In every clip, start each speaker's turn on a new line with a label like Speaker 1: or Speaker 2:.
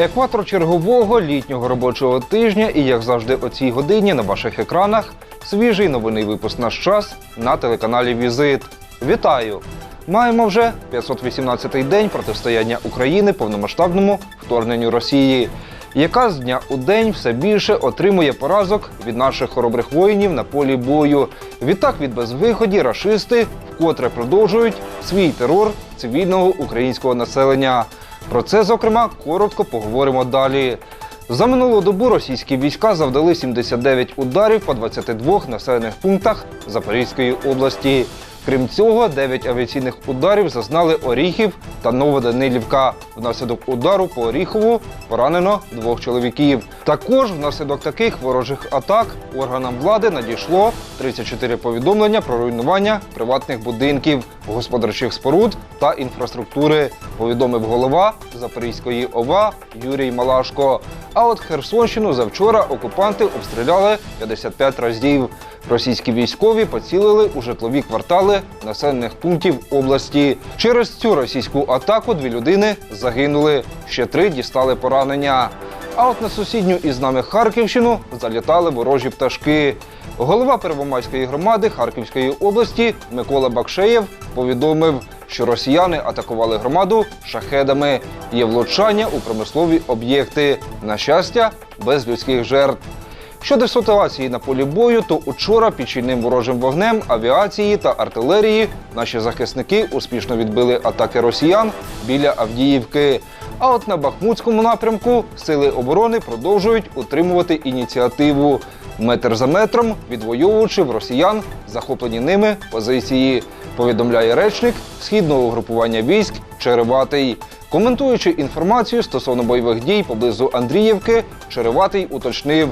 Speaker 1: Екватор чергового літнього робочого тижня і, як завжди, о цій годині на ваших екранах свіжий новинний випуск наш час на телеканалі Візит. Вітаю! Маємо вже 518-й день протистояння України повномасштабному вторгненню Росії, яка з дня у день все більше отримує поразок від наших хоробрих воїнів на полі бою. Відтак від безвиході рашисти вкотре продовжують свій терор цивільного українського населення. Про це, зокрема, коротко поговоримо далі. За минулу добу російські війська завдали 79 ударів по 22 населених пунктах Запорізької області. Крім цього, 9 авіаційних ударів зазнали Оріхів та Новоданилівка. Внаслідок удару по Оріхову поранено двох чоловіків. Також внаслідок таких ворожих атак органам влади надійшло 34 повідомлення про руйнування приватних будинків, господарчих споруд та інфраструктури. Повідомив голова Запорізької ОВА Юрій Малашко. А от Херсонщину завчора окупанти обстріляли 55 разів. Російські військові поцілили у житлові квартали населених пунктів області. Через цю російську атаку дві людини загинули, ще три дістали поранення. А от на сусідню із нами Харківщину залітали ворожі пташки. Голова Первомайської громади Харківської області Микола Бакшеєв повідомив, що росіяни атакували громаду шахедами. Є влучання у промислові об'єкти. На щастя, без людських жертв. Щодо ситуації на полі бою, то учора під щільним ворожим вогнем авіації та артилерії наші захисники успішно відбили атаки росіян біля Авдіївки. А от на Бахмутському напрямку сили оборони продовжують утримувати ініціативу метр за метром, відвоюючи в росіян захоплені ними позиції. Повідомляє речник східного угрупування військ Череватий. Коментуючи інформацію стосовно бойових дій поблизу Андріївки, Череватий уточнив,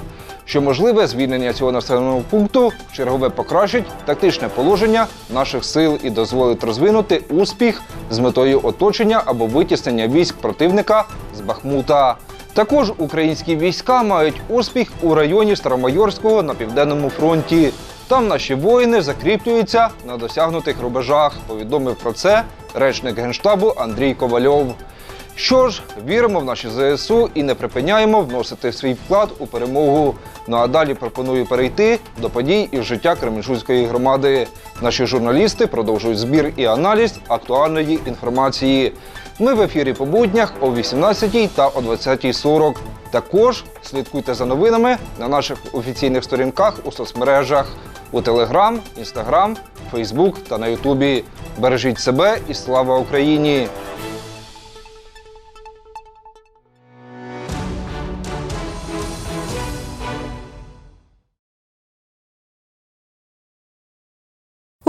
Speaker 1: що можливе звільнення цього населеного пункту чергове покращить тактичне положення наших сил і дозволить розвинути успіх з метою оточення або витіснення військ противника з Бахмута. Також українські війська мають успіх у районі Старомайорського на південному фронті. Там наші воїни закріплюються на досягнутих рубежах. Повідомив про це речник генштабу Андрій Ковальов. Що ж, віримо в наші ЗСУ і не припиняємо вносити свій вклад у перемогу. Ну а далі пропоную перейти до подій із життя Кременчуцької громади. Наші журналісти продовжують збір і аналіз актуальної інформації. Ми в ефірі по буднях о 18 та о 20.40. Також слідкуйте за новинами на наших офіційних сторінках у соцмережах у Телеграм, Інстаграм, Фейсбук та на Ютубі. Бережіть себе і слава Україні!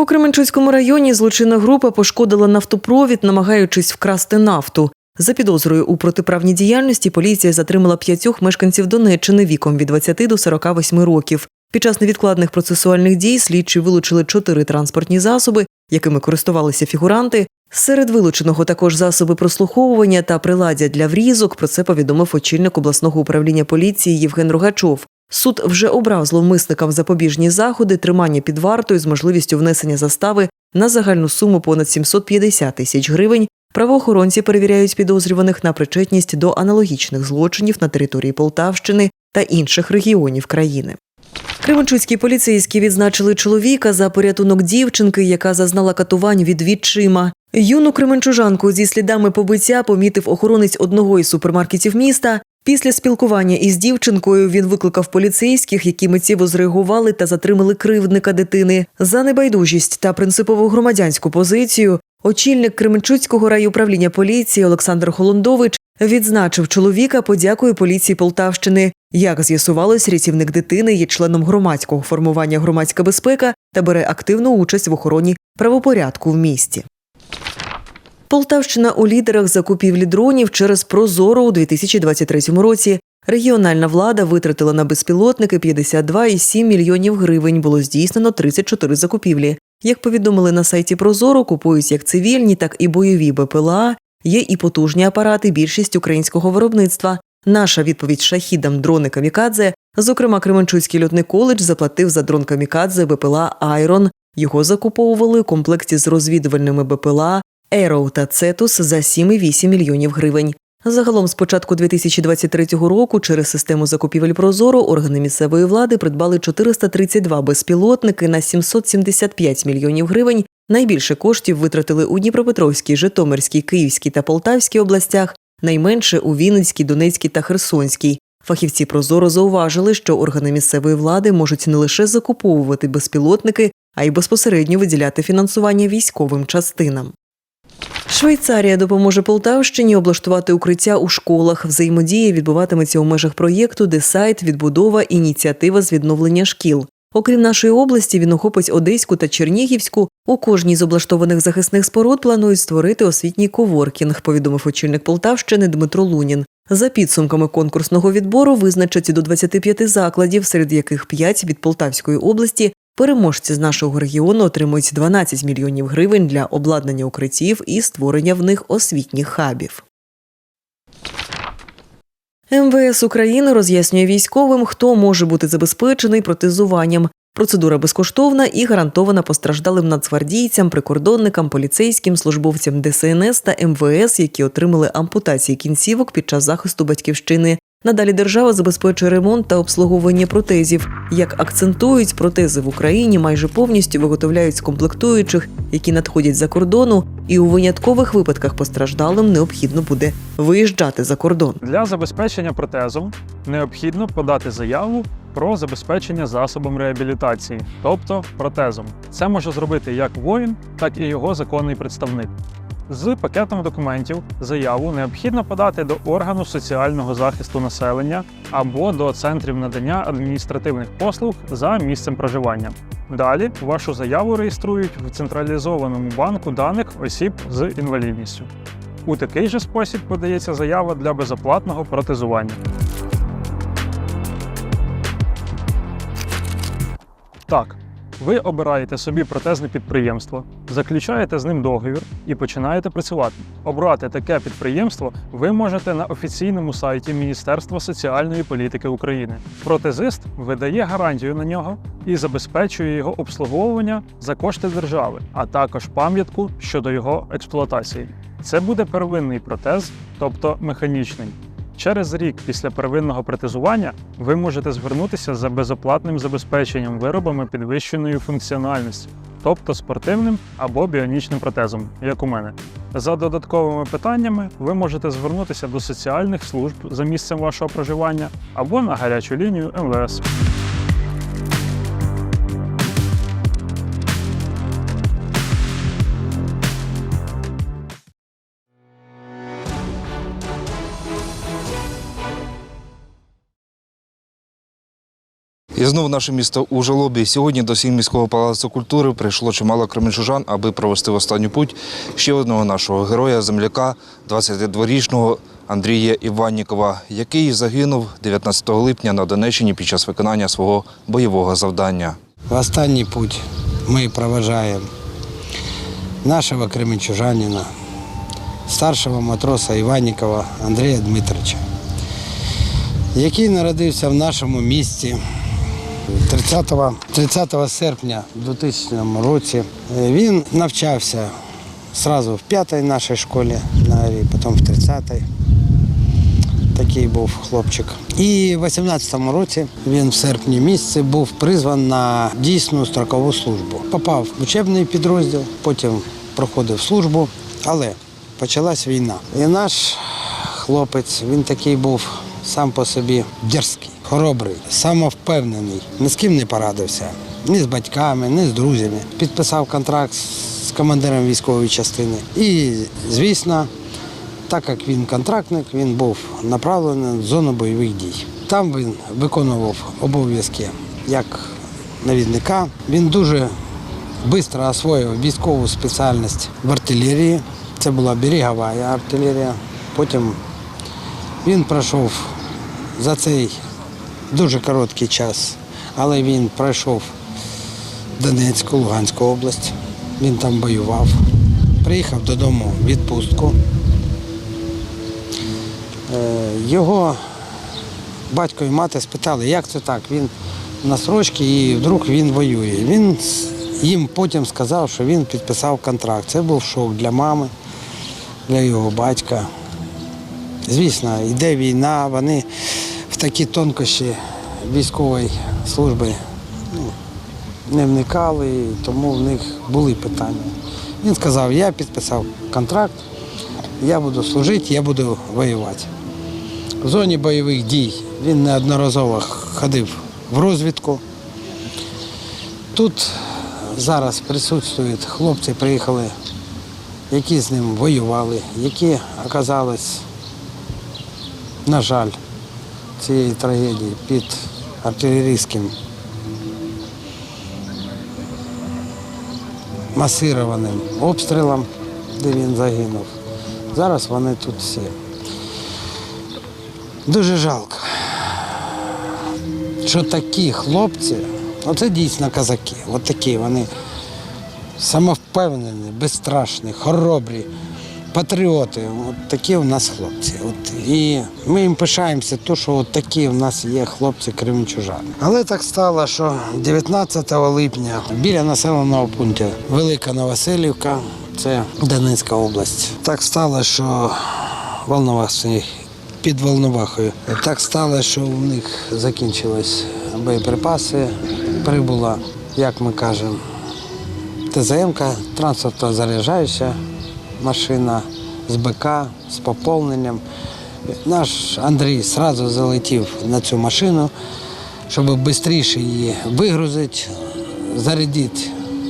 Speaker 2: Кременчуцькому районі злочинна група пошкодила нафтопровід, намагаючись вкрасти нафту. За підозрою у протиправній діяльності поліція затримала п'ятьох мешканців Донеччини віком від 20 до 48 років. Під час невідкладних процесуальних дій слідчі вилучили чотири транспортні засоби, якими користувалися фігуранти. Серед вилученого також засоби прослуховування та приладдя для врізок. Про це повідомив очільник обласного управління поліції Євген Рогачов. Суд вже обрав зловмисникам запобіжні заходи, тримання під вартою з можливістю внесення застави на загальну суму понад 750 тисяч гривень. Правоохоронці перевіряють підозрюваних на причетність до аналогічних злочинів на території Полтавщини та інших регіонів країни. Кременчуцькі поліцейські відзначили чоловіка за порятунок дівчинки, яка зазнала катувань від відчима. Юну кременчужанку зі слідами побиття помітив охоронець одного із супермаркетів міста. Після спілкування із дівчинкою він викликав поліцейських, які миттєво зреагували та затримали кривдника дитини за небайдужість та принципову громадянську позицію. Очільник Кременчуцького райуправління поліції Олександр Холондович відзначив чоловіка подякою поліції Полтавщини. Як з'ясувалось, рятівник дитини є членом громадського формування громадська безпека та бере активну участь в охороні правопорядку в місті. Полтавщина у лідерах закупівлі дронів через Прозоро у 2023 році. Регіональна влада витратила на безпілотники 52,7 мільйонів гривень. Було здійснено 34 закупівлі. Як повідомили на сайті Прозоро, купують як цивільні, так і бойові БПЛА. Є і потужні апарати, більшість українського виробництва. Наша відповідь шахідам дрони Камікадзе. Зокрема, Кременчуцький льотний коледж заплатив за дрон Камікадзе БПЛА Айрон. Його закуповували у комплекті з розвідувальними БПЛА Arrow та Цетус за 7,8 мільйонів гривень. Загалом з початку 2023 року через систему закупівель Прозоро органи місцевої влади придбали 432 безпілотники на 775 мільйонів гривень. Найбільше коштів витратили у Дніпропетровській, Житомирській, Київській та Полтавській областях, найменше у Вінницькій, Донецькій та Херсонській. Фахівці Прозоро зауважили, що органи місцевої влади можуть не лише закуповувати безпілотники, а й безпосередньо виділяти фінансування військовим частинам. Швейцарія допоможе Полтавщині облаштувати укриття у школах. Взаємодія відбуватиметься у межах проєкту «Десайт. Відбудова. Ініціатива з відновлення шкіл. Окрім нашої області, він охопить Одеську та Чернігівську. У кожній з облаштованих захисних споруд планують створити освітній коворкінг, повідомив очільник Полтавщини Дмитро Лунін. За підсумками конкурсного відбору визначать до 25 закладів, серед яких 5 від Полтавської області. Переможці з нашого регіону отримують 12 мільйонів гривень для обладнання укриттів і створення в них освітніх хабів. МВС України роз'яснює військовим, хто може бути забезпечений протезуванням. Процедура безкоштовна і гарантована постраждалим нацгвардійцям, прикордонникам, поліцейським, службовцям ДСНС та МВС, які отримали ампутації кінцівок під час захисту батьківщини. Надалі держава забезпечує ремонт та обслуговування протезів. Як акцентують, протези в Україні майже повністю виготовляють з комплектуючих, які надходять за кордону, і у виняткових випадках постраждалим необхідно буде виїжджати за кордон.
Speaker 3: Для забезпечення протезом необхідно подати заяву про забезпечення засобом реабілітації, тобто протезом. Це може зробити як воїн, так і його законний представник. З пакетом документів заяву необхідно подати до органу соціального захисту населення або до центрів надання адміністративних послуг за місцем проживання. Далі вашу заяву реєструють в централізованому банку даних осіб з інвалідністю. У такий же спосіб подається заява для безоплатного протезування. Так, ви обираєте собі протезне підприємство, заключаєте з ним договір і починаєте працювати. Обрати таке підприємство ви можете на офіційному сайті Міністерства соціальної політики України. Протезист видає гарантію на нього і забезпечує його обслуговування за кошти держави, а також пам'ятку щодо його експлуатації. Це буде первинний протез, тобто механічний. Через рік після первинного протезування ви можете звернутися за безоплатним забезпеченням виробами підвищеної функціональності, тобто спортивним або біонічним протезом, як у мене. За додатковими питаннями ви можете звернутися до соціальних служб за місцем вашого проживання або на гарячу лінію МВС.
Speaker 1: І знову наше місто у жалобі. Сьогодні до сім міського палацу культури прийшло чимало кременчужан, аби провести в останню путь ще одного нашого героя, земляка, 22-річного Андрія Іваннікова, який загинув 19 липня на Донеччині під час виконання свого бойового завдання.
Speaker 4: Останній путь ми проважаємо нашого кременчужанина, старшого матроса Іванікова Андрія Дмитровича, який народився в нашому місті 30, 30 серпня 2000 році. Він навчався одразу в 5-й нашій школі, на Арі, потім в 30-й. Такий був хлопчик. І в 18-му році він в серпні місяці був призваний на дійсну строкову службу. Попав в учебний підрозділ, потім проходив службу, але почалась війна. І наш хлопець, він такий був сам по собі дерзкий, хоробрий, самовпевнений, ні з ким не порадився, ні з батьками, ні з друзями. Підписав контракт з командиром військової частини. І, звісно, так як він контрактник, він був направлений в зону бойових дій. Там він виконував обов'язки як навідника. Він дуже швидко освоїв військову спеціальність в артилерії. Це була берегова артилерія. Потім він пройшов за цей дуже короткий час, але він пройшов Донецьку, Луганську область. Він там воював. Приїхав додому в відпустку. Е, Його батько і мати спитали, як це так? Він на срочці і вдруг він воює. Він їм потім сказав, що він підписав контракт. Це був шок для мами, для його батька. Звісно, йде війна, вони такі тонкощі військової служби ну, не вникали, тому в них були питання. Він сказав, я підписав контракт, я буду служити, я буду воювати. В зоні бойових дій він неодноразово ходив в розвідку. Тут зараз присутствують хлопці, приїхали, які з ним воювали, які оказались, на жаль, цієї трагедії під артилерійським масированим обстрілом, де він загинув. Зараз вони тут всі. Дуже жалко, що такі хлопці, оце дійсно козаки, от такі вони самовпевнені, безстрашні, хоробрі, патріоти. От такі у нас хлопці. От, і ми їм пишаємося, то, що от такі у нас є хлопці кримчужани. Але так стало, що 19 липня біля населеного пункту Велика Новоселівка, це Донецька область. Так стало, що Волновахи під Волновахою. Так стало, що у них закінчились боєприпаси. Прибула, як ми кажемо, ТЗМ-ка, транспортно заряджаюча машина з БК, з поповненням. Наш Андрій одразу залетів на цю машину, щоб швидше її вигрузити, зарядити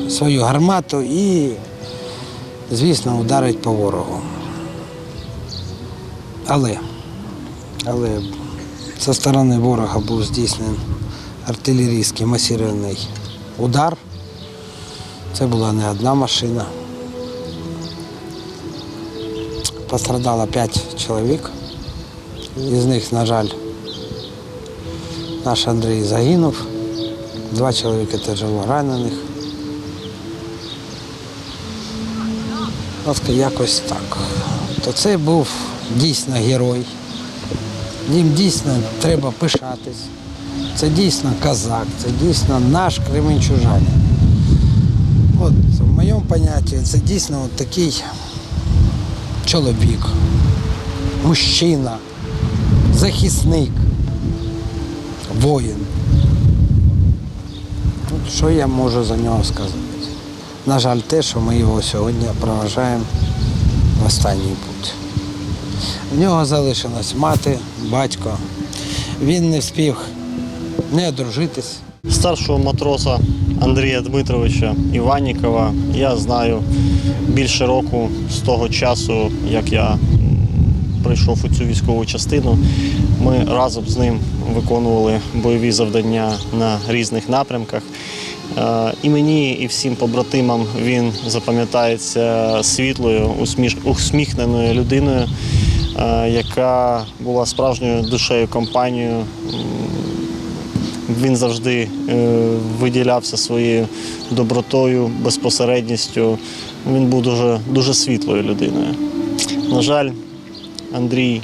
Speaker 4: свою гармату і, звісно, ударити по ворогу. Але, але зі сторони ворога був здійснений артилерійський масирований удар. Це була не одна машина. Пострадало п'ять чоловік. Із них, на жаль, наш Андрій загинув. Два чоловіки тяжело ранених. Ласка, якось так. То це був дійсно герой. Їм дійсно треба пишатись. Це дійсно козак, це дійсно наш кременчужанин. От в моєму понятті це дійсно от такий чоловік, мужчина, захисник, воїн. От що я можу за нього сказати? На жаль, те, що ми його сьогодні проважаємо в останній путь. В нього залишилась мати, батько. Він не встиг не одружитись.
Speaker 5: Старшого матроса Андрія Дмитровича Іванікова я знаю більше року з того часу, як я прийшов у цю військову частину. Ми разом з ним виконували бойові завдання на різних напрямках. Е, І мені, і всім побратимам він запам'ятається світлою, усміхненою людиною, е, яка була справжньою душею компанією. Він завжди е, виділявся своєю добротою, безпосередністю. Він був дуже, дуже світлою людиною. На жаль, Андрій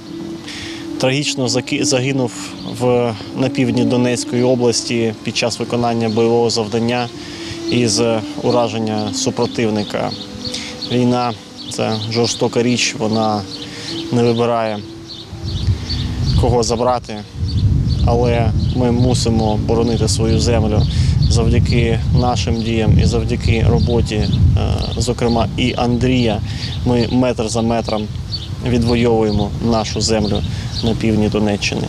Speaker 5: трагічно загинув в, на півдні Донецької області під час виконання бойового завдання із ураження супротивника. Війна це жорстока річ, вона не вибирає кого забрати але ми мусимо боронити свою землю завдяки нашим діям і завдяки роботі, е, зокрема і Андрія. Ми метр за метром відвоюємо нашу землю на півдні Донеччини.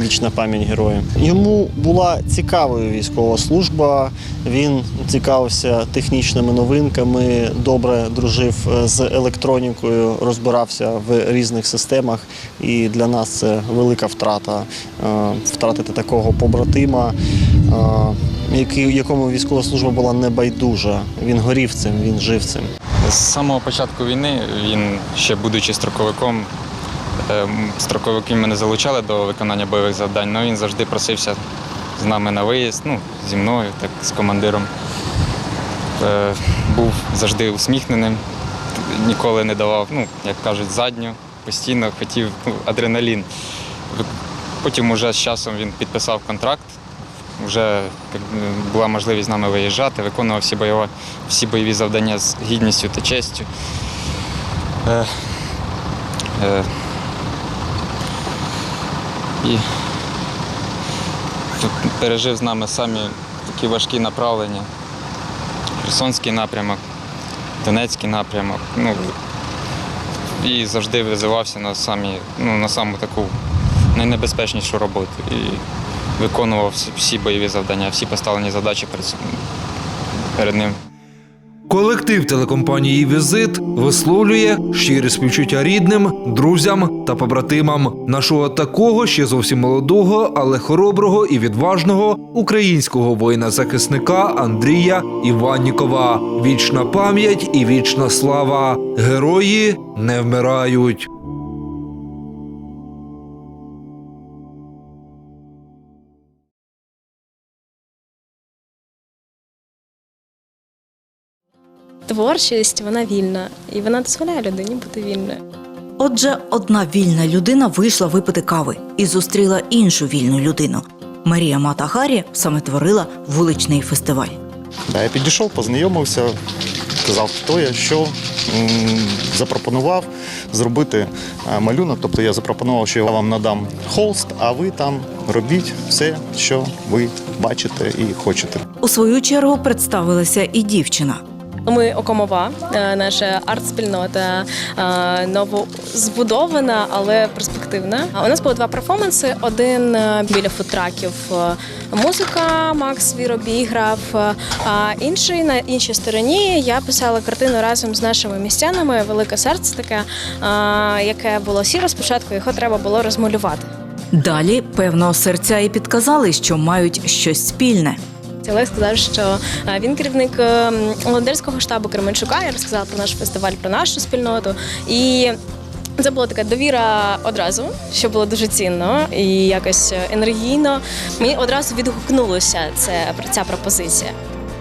Speaker 5: Вічна пам'ять героям. Йому була цікавою військова служба. Він цікавився технічними новинками, добре дружив е, з електронікою, розбирався в різних системах. І для нас це велика втрата е, втратити такого побратима, е, якому військова служба була небайдужа. Він горів цим, він жив цим.
Speaker 6: З самого початку війни він, ще будучи строковиком, строковики мене залучали до виконання бойових завдань, але він завжди просився з нами на виїзд, ну, зі мною, так, з командиром. Е, Був завжди усміхненим, ніколи не давав, ну, як кажуть, задню, постійно хотів ну, адреналін. Потім уже з часом він підписав контракт, вже е, була можливість з нами виїжджати, виконував всі, бойові, всі бойові завдання з гідністю та честю. Е, І пережив з нами самі такі важкі направлення. Херсонський напрямок, Донецький напрямок. Ну, і завжди визивався на, самі, ну, на саму таку найнебезпечнішу роботу. І виконував всі- бойові завдання, всі поставлені задачі перед, перед ним.
Speaker 1: Колектив телекомпанії Візит висловлює щирі співчуття рідним, друзям та побратимам нашого такого ще зовсім молодого, але хороброго і відважного українського воїна-захисника Андрія Іваннікова. Вічна пам'ять і вічна слава. Герої не вмирають.
Speaker 7: Творчість вона вільна, і вона дозволяє людині бути вільною.
Speaker 8: Отже, одна вільна людина вийшла випити кави і зустріла іншу вільну людину. Марія Мата Гаррі саме творила вуличний фестиваль.
Speaker 9: Я підійшов, познайомився, сказав, хто я, що запропонував зробити е, малюнок. Тобто я запропонував, що я вам надам холст, а ви там робіть все, що ви бачите і хочете.
Speaker 8: У свою чергу представилася і дівчина.
Speaker 7: Ми Окомова, е, наша арт-спільнота е, новозбудована, але перспективна. У нас було два перформанси: один е, біля фудтраків е, музика, Макс Віробій грав, а інший на іншій стороні я писала картину разом з нашими містянами. Велике серце таке, яке було сіро спочатку, його треба було розмалювати.
Speaker 8: Далі певного серця і підказали, що мають щось спільне.
Speaker 7: Олег сказав, що е, він керівник е, волонтерського штабу Кременчука. Я розказала про наш фестиваль, про нашу спільноту. І це була така довіра одразу, що було дуже цінно і якось енергійно. Мені одразу відгукнулося це ця пропозиція.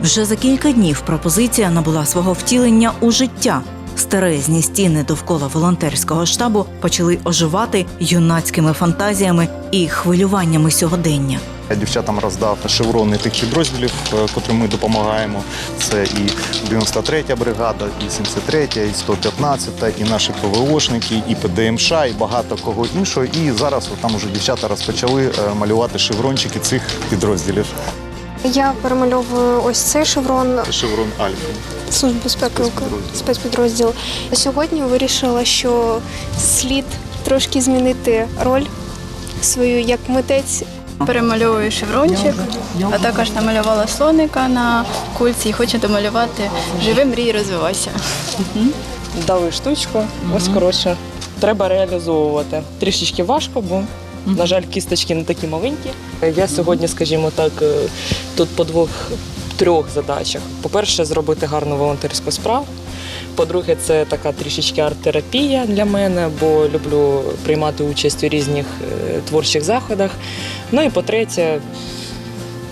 Speaker 8: Вже за кілька днів пропозиція набула свого втілення у життя. Старезні стіни довкола волонтерського штабу почали оживати юнацькими фантазіями і хвилюваннями сьогодення.
Speaker 9: Я дівчатам роздав шеврони тих підрозділів, е, котрим ми допомагаємо. Це і 93-я бригада, і 73-я, і 115-та, і наші ПВОшники, і ПДМШ, і багато кого іншого. І зараз там уже дівчата розпочали е, малювати шеврончики цих підрозділів.
Speaker 10: Я перемальовую ось цей шеврон
Speaker 9: Це шеврон Альфи.
Speaker 10: Служби безпеки.
Speaker 9: Спецпідрозділ.
Speaker 10: Сьогодні вирішила, що слід трошки змінити роль свою як митець
Speaker 11: Перемальовую шеврончик, а також намалювала слоника на кульці і хочу домалювати живи мрій, розвивайся.
Speaker 12: дали штучку, ось коротше, треба реалізовувати. Трішечки важко, бо, на жаль, кісточки не такі маленькі. Я сьогодні, скажімо так, е, тут по двох трьох задачах. По-перше, зробити гарну волонтерську справу. По-друге, це така трішечки арт-терапія для мене, бо люблю приймати участь у різних е, творчих заходах. Ну і по-третє,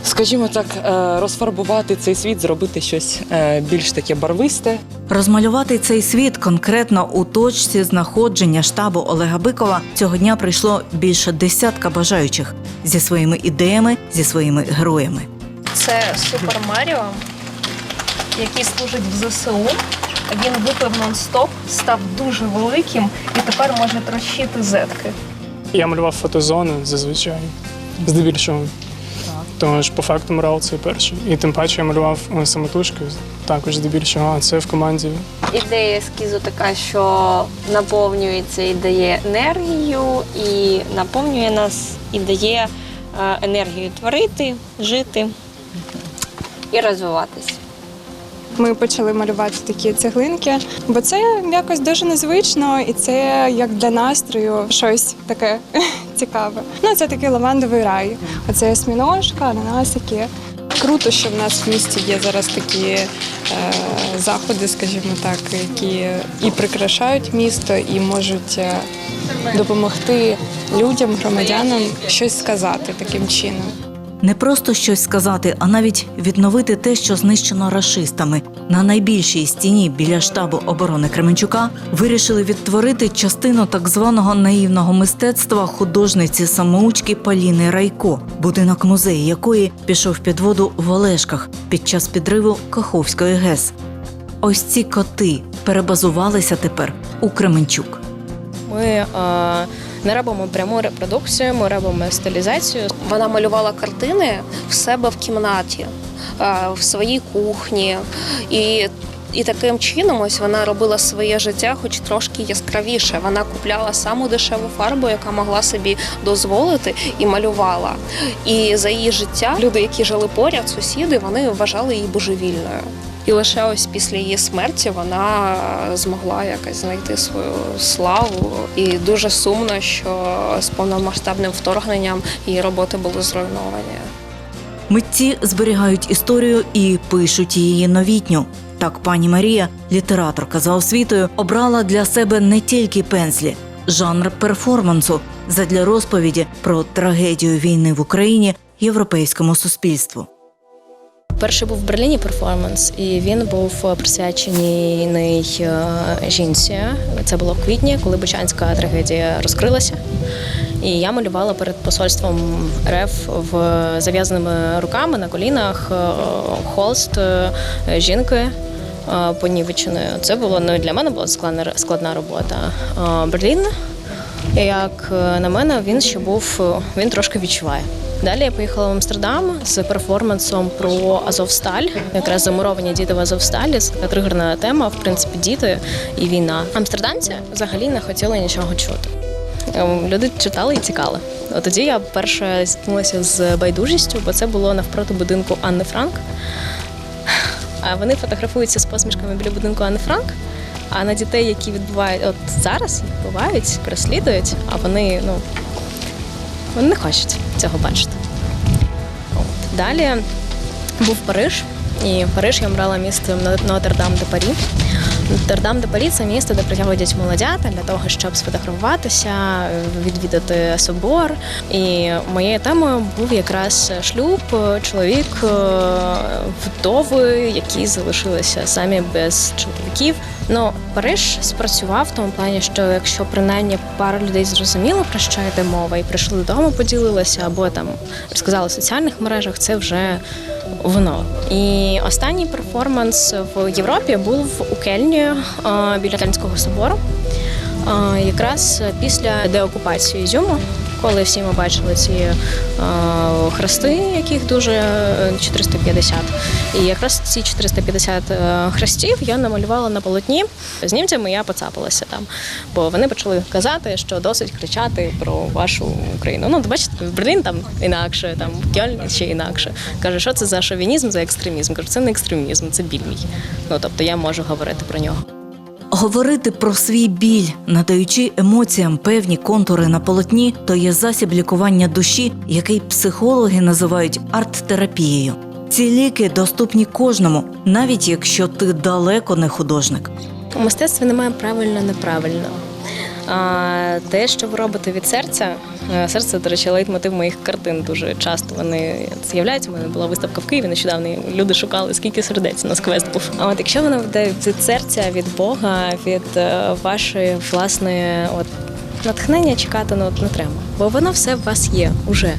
Speaker 12: скажімо так, е, розфарбувати цей світ, зробити щось е, більш таке барвисте.
Speaker 8: Розмалювати цей світ конкретно у точці знаходження штабу Олега Бикова цього дня прийшло більше десятка бажаючих зі своїми ідеями, зі своїми героями.
Speaker 13: Це Супер Маріо, який служить в ЗСУ. Він випив нон-стоп, став дуже великим і тепер може трощити зетки.
Speaker 14: Я малював фотозони зазвичай, здебільшого. Тож по факту мурал це перший. І тим паче я малював самотужки, також здебільшого, а це в команді.
Speaker 13: Ідея ескізу така, що наповнюється і дає енергію, і наповнює нас і дає е, енергію творити, жити і розвиватись.
Speaker 10: Ми почали малювати такі цеглинки, бо це якось дуже незвично, і це як для настрою щось таке цікаве. Ну, це такий лавандовий рай. Оце осьміножка, ананасики. Круто, що в нас в місті є зараз такі е, заходи, скажімо так, які і прикрашають місто, і можуть е, допомогти людям, громадянам щось сказати таким чином.
Speaker 8: Не просто щось сказати, а навіть відновити те, що знищено рашистами. На найбільшій стіні біля штабу оборони Кременчука вирішили відтворити частину так званого наївного мистецтва художниці самоучки Паліни Райко, будинок музею якої пішов під воду в Олешках під час підриву Каховської ГЕС. Ось ці коти перебазувалися тепер у Кременчук.
Speaker 7: Ми е, не робимо пряму репродукцію, ми робимо стилізацію.
Speaker 15: Вона малювала картини в себе в кімнаті, е, в своїй кухні. І, і таким чином ось вона робила своє життя хоч трошки яскравіше. Вона купляла саму дешеву фарбу, яка могла собі дозволити, і малювала. І за її життя люди, які жили поряд, сусіди, вони вважали її божевільною. І лише ось після її смерті вона змогла якось знайти свою славу. І дуже сумно, що з повномасштабним вторгненням її роботи були зруйновані.
Speaker 8: Митці зберігають історію і пишуть її новітню. Так пані Марія, літераторка за освітою, обрала для себе не тільки пензлі, жанр перформансу задля розповіді про трагедію війни в Україні європейському суспільству.
Speaker 7: Перший був в Берліні перформанс, і він був присвячений е, жінці. Це було в квітні, коли Бучанська трагедія розкрилася. І я малювала перед посольством РФ в зав'язаними руками на колінах е, холст е, жінки. е, Понівеченою. Це було ну, для мене була складна, складна робота. Е, Берлін, як е, на мене, він ще був, е, він трошки відчуває. Далі я поїхала в Амстердам з перформансом про Азовсталь, якраз замуровані діти в Азовсталі. Це тригерна тема, в принципі, діти і війна. Амстердамці взагалі не хотіли нічого чути. Люди читали і цікали. От тоді я перше зіткнулася з байдужістю, бо це було навпроти будинку Анни Франк. А вони фотографуються з посмішками біля будинку Анни Франк. А на дітей, які відбувають от зараз, відбувають, переслідують, а вони ну вони не хочуть цього бачити. От. Далі був Париж, і Париж я брала місто Нотр-Дам де Парі. Нотр-Дам де Парі це місто, де приходять молодята для того, щоб сфотографуватися, відвідати собор. І моєю темою був якраз шлюб, чоловік, е, вдови, які залишилися самі без чоловіків. Ну, Париж спрацював в тому плані, що якщо принаймні пара людей зрозуміло, про що йде мова, і прийшли додому, поділилися, або там розказали в соціальних мережах, це вже воно. І останній перформанс в Європі був у Кельні е, біля Кельнського собору. Е, Якраз після деокупації Ізюму, коли всі ми бачили ці е, хрести, яких дуже е, 450. І якраз ці 450 е, хрестів я намалювала на полотні. З німцями я поцапалася там, бо вони почали казати, що досить кричати про вашу Україну. Ну, бачите, в Берлін там інакше, там в Кьольні ще інакше. Каже, що це за шовінізм, за екстремізм. Кажу, це не екстремізм, це біль мій. Ну тобто я можу говорити про нього.
Speaker 8: Говорити про свій біль, надаючи емоціям певні контури на полотні, то є засіб лікування душі, який психологи називають арт-терапією. Ці ліки доступні кожному, навіть якщо ти далеко не художник.
Speaker 7: У мистецтві немає правильно неправильно. Те, що ви робите від серця, е, серце, до речі, лейтмотив моїх картин дуже часто вони з'являються. У мене була виставка в Києві нещодавно. і Люди шукали, скільки сердець у нас квест був. А от якщо воно йде від серця, від Бога, від е, вашої власної от натхнення чекати ну, от не треба, бо воно все в вас є уже.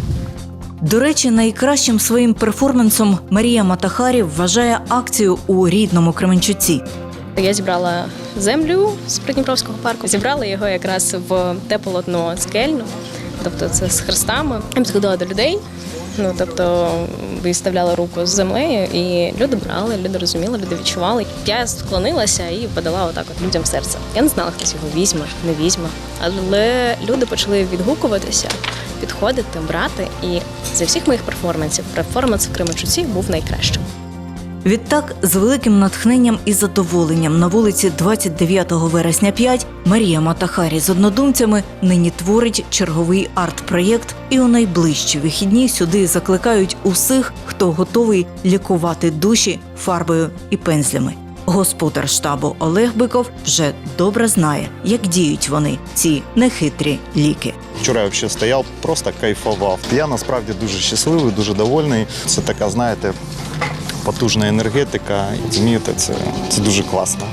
Speaker 8: До речі, найкращим своїм перформансом Марія Матахарів вважає акцію у рідному Кременчуці.
Speaker 7: Я зібрала землю з Придніпровського парку, зібрала його якраз в те полотно скельну, тобто це з хрестами. Я підходила до людей. Ну тобто виставляла руку з землею, і люди брали, люди розуміли, люди відчували. Я склонилася і подала отак от людям серце. Я не знала, хтось його візьме, не візьме. Але люди почали відгукуватися, підходити, брати. І зі всіх моїх перформансів перформанс в Кременчуці був найкращим.
Speaker 8: Відтак, з великим натхненням і задоволенням на вулиці 29 вересня 5 Марія Матахарі з однодумцями нині творить черговий арт-проєкт, і у найближчі вихідні сюди закликають усіх, хто готовий лікувати душі фарбою і пензлями. Господар штабу Олег Биков вже добре знає, як діють вони, ці нехитрі ліки.
Speaker 9: Вчора я взагалі стояв, просто кайфував. Я насправді дуже щасливий, дуже довольний. Це така, знаєте, потужна енергетика. Розумієте, це, це дуже класно.